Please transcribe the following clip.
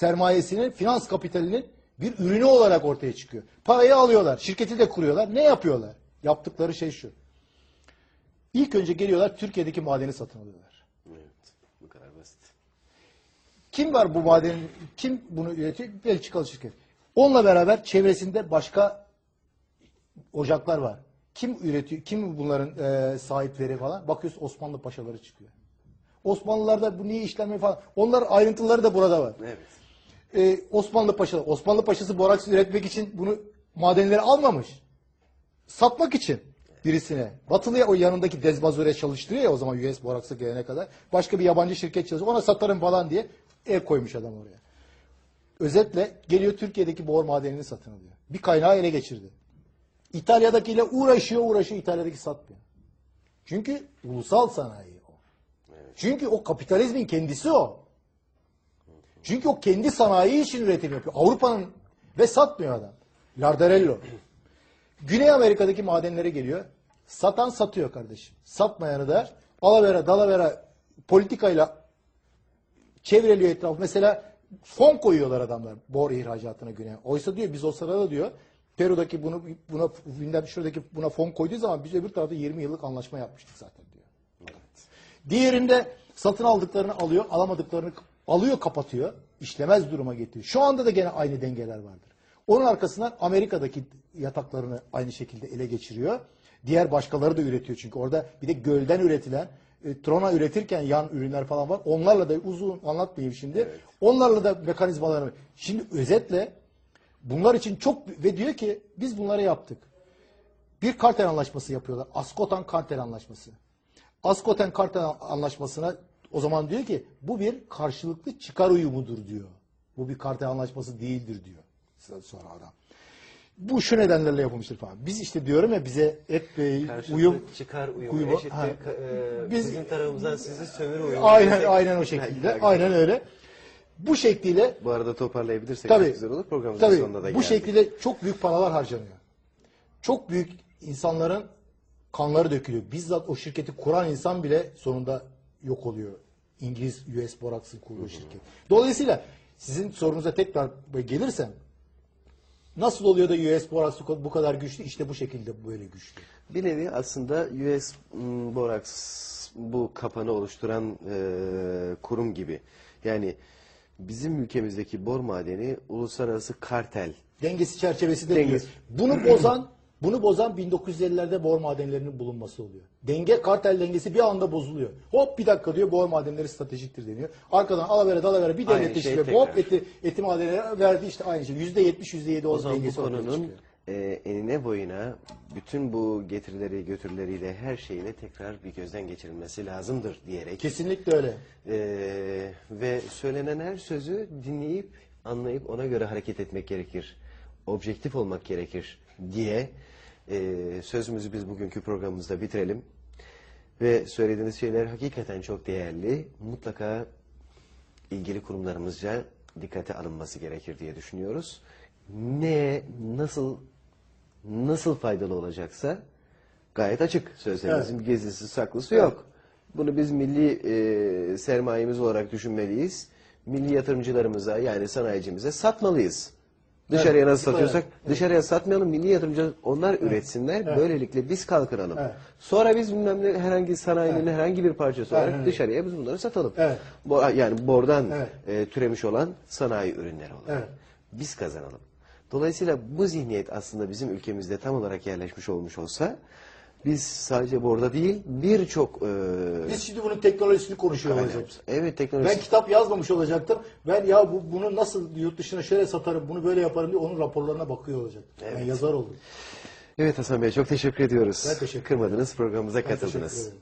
sermayesinin, finans kapitalinin bir ürünü olarak ortaya çıkıyor. Parayı alıyorlar, şirketi de kuruyorlar. Ne yapıyorlar? Yaptıkları şey şu. İlk önce geliyorlar Türkiye'deki madeni satın alıyorlar. Evet. Bu kadar basit. Kim var bu madenin, kim bunu üretiyor? Belçikalı şirket. Onunla beraber çevresinde başka ocaklar var. Kim üretiyor, kim bunların e, sahipleri falan? Bakıyorsun Osmanlı paşaları çıkıyor. Osmanlılarda bu niye işlenmiyor falan. Onların ayrıntıları da burada var. Evet. E, Osmanlı paşaları, Osmanlı paşası boraks üretmek için bunu madenleri almamış. Satmak için birisine. Batılıya o yanındaki Dezbazure çalıştırıyor ya o zaman US boraksa gelene kadar. Başka bir yabancı şirket çalışıyor. Ona satarım falan diye el koymuş adam oraya. Özetle geliyor Türkiye'deki bor madenini satın alıyor. Bir kaynağı ele geçirdi. İtalya'dakiyle uğraşıyor uğraşıyor İtalya'daki satmıyor. Çünkü ulusal sanayi o. Çünkü o kapitalizmin kendisi o. Çünkü o kendi sanayi için üretim yapıyor. Avrupa'nın ve satmıyor adam. Lardarello. Güney Amerika'daki madenlere geliyor. Satan satıyor kardeşim. Satmayanı da alavera dalavera politikayla çevreliyor etrafı. Mesela fon koyuyorlar adamlar bor ihracatına Güney. Oysa diyor biz o sırada diyor Peru'daki bunu buna gündem şuradaki buna fon koyduğu zaman biz öbür tarafta 20 yıllık anlaşma yapmıştık zaten diyor. Diğerinde satın aldıklarını alıyor, alamadıklarını alıyor, kapatıyor. işlemez duruma getiriyor. Şu anda da gene aynı dengeler vardır. Onun arkasından Amerika'daki yataklarını aynı şekilde ele geçiriyor. Diğer başkaları da üretiyor çünkü orada bir de gölden üretilen e, trona üretirken yan ürünler falan var. Onlarla da uzun anlatmayayım şimdi. Onlarla da mekanizmalarını. Şimdi özetle bunlar için çok ve diyor ki biz bunları yaptık. Bir kartel anlaşması yapıyorlar. Askotan kartel anlaşması. Askoten kartel anlaşmasına o zaman diyor ki bu bir karşılıklı çıkar uyumudur diyor. Bu bir kartel anlaşması değildir diyor. Sonra adam. Bu şu nedenlerle yapılmıştır falan. Biz işte diyorum ya bize hep e, Karşılıklı uyum çıkar uyumu uyumu- eşittir. ha. ka- e, Biz- bizim tarafımızdan sizi sömürü uyumu. aynen desek- aynen o şekilde. Aynen öyle. Bu şekliyle Bu arada toparlayabilirsek Tabii. çok güzel olur. Programımızın Tabii sonuna da bu geldik. şekilde çok büyük paralar harcanıyor. Çok büyük insanların kanları dökülüyor. Bizzat o şirketi kuran insan bile sonunda yok oluyor. İngiliz US Borax'ın kurduğu şirket. Dolayısıyla sizin sorunuza tekrar gelirsem nasıl oluyor da US Borax bu kadar güçlü? İşte bu şekilde böyle güçlü. Bir nevi aslında US Borax bu kapanı oluşturan e, kurum gibi. Yani bizim ülkemizdeki bor madeni uluslararası kartel. Dengesi çerçevesi de Dengesi. diyor. Bunu bozan bunu bozan 1950'lerde bor madenlerinin bulunması oluyor. Denge kartel dengesi bir anda bozuluyor. Hop bir dakika diyor bor madenleri stratejiktir deniyor. Arkadan alavere dalavere bir Aynı devlet şey hop eti, eti madenlere verdi işte aynı şey. Yüzde yetmiş yüzde yedi O dengesi ortaya çıkıyor. e, enine boyuna bütün bu getirileri götürüleriyle her şeyle tekrar bir gözden geçirilmesi lazımdır diyerek Kesinlikle öyle. e, ve söylenen her sözü dinleyip anlayıp ona göre hareket etmek gerekir. Objektif olmak gerekir diye e, sözümüzü biz bugünkü programımızda bitirelim. Ve söylediğiniz şeyler hakikaten çok değerli. Mutlaka ilgili kurumlarımızca dikkate alınması gerekir diye düşünüyoruz. Ne, nasıl nasıl faydalı olacaksa gayet açık sözlerimizin gezisi saklısı yok. Bunu biz milli e, sermayemiz olarak düşünmeliyiz. Milli yatırımcılarımıza yani sanayicimize satmalıyız. Dışarıya Evet, nasıl satıyorsak evet, dışarıya satmayalım milli yatırımcı onlar üretsinler böylelikle biz kalkınalım. Evet. Sonra biz bilmem ne herhangi sanayinin herhangi bir parçası olarak öyle. dışarıya biz bunları satalım. Evet. Bo- yani bordan Evet. e, türemiş olan sanayi ürünleri olarak. Evet. Biz kazanalım. Dolayısıyla bu zihniyet aslında bizim ülkemizde tam olarak yerleşmiş olmuş olsa biz sadece borda değil birçok e, Biz şimdi bunun teknolojisini konuşuyor olacağız. evet teknoloji Ben kitap yazmamış olacaktım. Ben ya bu, bunu nasıl yurt dışına şöyle satarım, bunu böyle yaparım diye onun raporlarına bakıyor olacaktım. Ben yazar oldum. Evet Hasan Bey çok teşekkür ediyoruz. Ben teşekkür Kırmadınız programımıza Ben katıldınız. ederim.